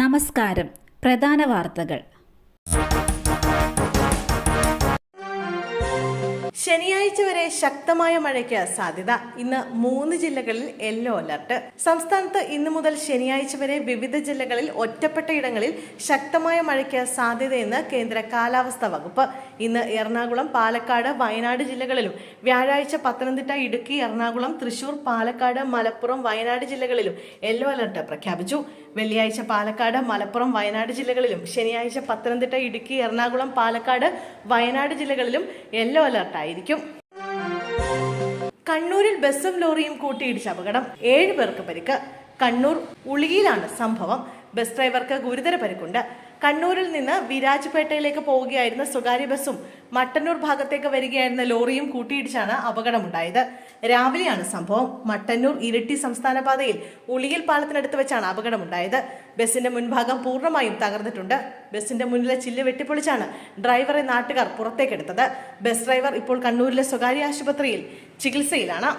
നമസ്കാരം. പ്രധാന വാർത്തകൾ. ശനിയാഴ്ച വരെ ശക്തമായ മഴയ്ക്ക് സാധ്യത. ഇന്ന് മൂന്ന് ജില്ലകളിൽ യെല്ലോ അലർട്ട്. സംസ്ഥാനത്ത് ഇന്നു മുതൽ ശനിയാഴ്ച വരെ വിവിധ ജില്ലകളിൽ ഒറ്റപ്പെട്ട ഇടങ്ങളിൽ ശക്തമായ മഴയ്ക്ക് സാധ്യതയെന്ന് കേന്ദ്ര കാലാവസ്ഥാ വകുപ്പ്. ഇന്ന് എറണാകുളം പാലക്കാട് വയനാട് ജില്ലകളിലും. വ്യാഴാഴ്ച പത്തനംതിട്ട ഇടുക്കി എറണാകുളം തൃശൂർ പാലക്കാട് മലപ്പുറം വയനാട് ജില്ലകളിലും യെല്ലോ അലർട്ട് പ്രഖ്യാപിച്ചു. വെള്ളിയാഴ്ച പാലക്കാട് മലപ്പുറം വയനാട് ജില്ലകളിലും ശനിയാഴ്ച പത്തനംതിട്ട ഇടുക്കി എറണാകുളം പാലക്കാട് വയനാട് ജില്ലകളിലും യെല്ലോ അലർട്ടായിരിക്കും കണ്ണൂരിൽ ബസ്സും ലോറിയും കൂട്ടിയിടിച്ച അപകടം. ഏഴ് പേർക്ക് പരിക്ക്. കണ്ണൂർ ഉളിയിലാണ് സംഭവം. ബസ് ഡ്രൈവർക്ക് ഗുരുതര പരിക്കുണ്ട്. കണ്ണൂരിൽ നിന്ന് വിരാജ്പേട്ടയിലേക്ക് പോവുകയായിരുന്ന സ്വകാര്യ ബസ്സും മട്ടന്നൂർ ഭാഗത്തേക്ക് വരികയായിരുന്ന ലോറിയും കൂട്ടിയിടിച്ചാണ് അപകടമുണ്ടായത്. രാവിലെയാണ് സംഭവം. മട്ടന്നൂർ ഇരിട്ടി സംസ്ഥാന പാതയിൽ ഉളിയിൽ പാലത്തിനടുത്ത് വെച്ചാണ് അപകടമുണ്ടായത്. ബസിന്റെ മുൻഭാഗം പൂർണമായും തകർന്നിട്ടുണ്ട്. ബസിന്റെ മുന്നിലെ ചില്ല് വെട്ടിപ്പൊളിച്ചാണ് ഡ്രൈവറെ നാട്ടുകാർ പുറത്തേക്കെടുത്തത്. ബസ് ഡ്രൈവർ ഇപ്പോൾ കണ്ണൂരിലെ സ്വകാര്യ ആശുപത്രിയിൽ ചികിത്സയിലാണ്.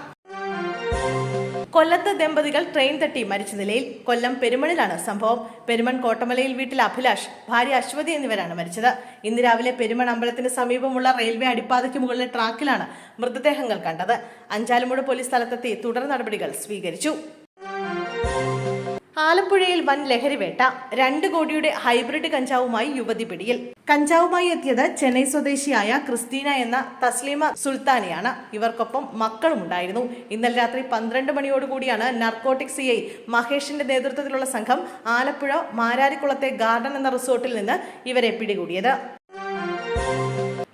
കൊല്ലത്ത് ദമ്പതികൾ ട്രെയിൻ തട്ടി മരിച്ച നിലയിൽ കൊല്ലം പെരുമണിലാണ് സംഭവം. പെരുമൺ കോട്ടമലയിൽ വീട്ടിൽ അഭിലാഷ് ഭാര്യ അശ്വതി എന്നിവരാണ് മരിച്ചത്. ഇന്ന് രാവിലെ പെരുമൺ അമ്പലത്തിന് സമീപമുള്ള റെയിൽവേ അടിപ്പാതയ്ക്ക് മുകളിലെ ട്രാക്കിലാണ് മൃതദേഹങ്ങൾ കണ്ടത്. അഞ്ചാലുമൂട് പോലീസ് സ്ഥലത്തെത്തി തുടർ നടപടികൾ സ്വീകരിച്ചു. ആലപ്പുഴയിൽ വൻ ലഹരിവേട്ട രണ്ട് കോടിയുടെ ഹൈബ്രിഡ് കഞ്ചാവുമായി യുവതി പിടിയിൽ. കഞ്ചാവുമായി എത്തിയത് ചെന്നൈ സ്വദേശിയായ ക്രിസ്റ്റീന എന്ന തസ്ലീമ സുൽത്താനയാണ്. ഇവർക്കൊപ്പം മക്കളും ഉണ്ടായിരുന്നു. ഇന്നലെ രാത്രി പന്ത്രണ്ട് മണിയോടുകൂടിയാണ് നർക്കോട്ടിക് സി ഐ മഹേഷിന്റെ നേതൃത്വത്തിലുള്ള സംഘം ആലപ്പുഴ മാരാരിക്കുളത്തെ ഗാർഡൻ എന്ന റിസോർട്ടിൽ നിന്ന് ഇവരെ പിടികൂടിയത്.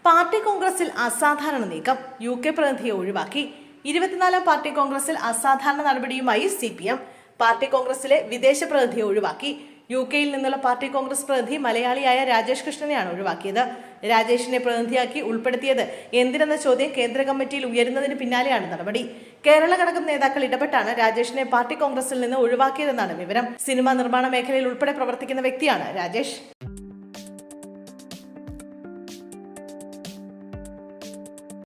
പാർട്ടി കോൺഗ്രസിൽ അസാധാരണ നീക്കം. യു കെ പ്രതിനിധിയെ ഒഴിവാക്കി. ഇരുപത്തിനാലാം പാർട്ടി കോൺഗ്രസിൽ അസാധാരണ നടപടിയുമായി സി പി എം. പാർട്ടി കോൺഗ്രസിലെ വിദേശ പ്രതിനിധിയെ ഒഴിവാക്കി. യു കെയിൽ നിന്നുള്ള പാർട്ടി കോൺഗ്രസ് പ്രതിനിധി മലയാളിയായ രാജേഷ് കൃഷ്ണനെയാണ് ഒഴിവാക്കിയത്. രാജേഷിനെ പ്രതിനിധിയാക്കി ഉൾപ്പെടുത്തിയത് എന്തിനെന്ന ചോദ്യം കേന്ദ്ര കമ്മിറ്റിയിൽ ഉയരുന്നതിന് പിന്നാലെയാണ് നടപടി. കേരള ഘടകം നേതാക്കൾ ഇടപെട്ടാണ് രാജേഷിനെ പാർട്ടി കോൺഗ്രസിൽ നിന്ന് ഒഴിവാക്കിയതെന്നാണ് വിവരം. സിനിമാ നിർമ്മാണ മേഖലയിൽ ഉൾപ്പെടെ പ്രവർത്തിക്കുന്ന വ്യക്തിയാണ് രാജേഷ്.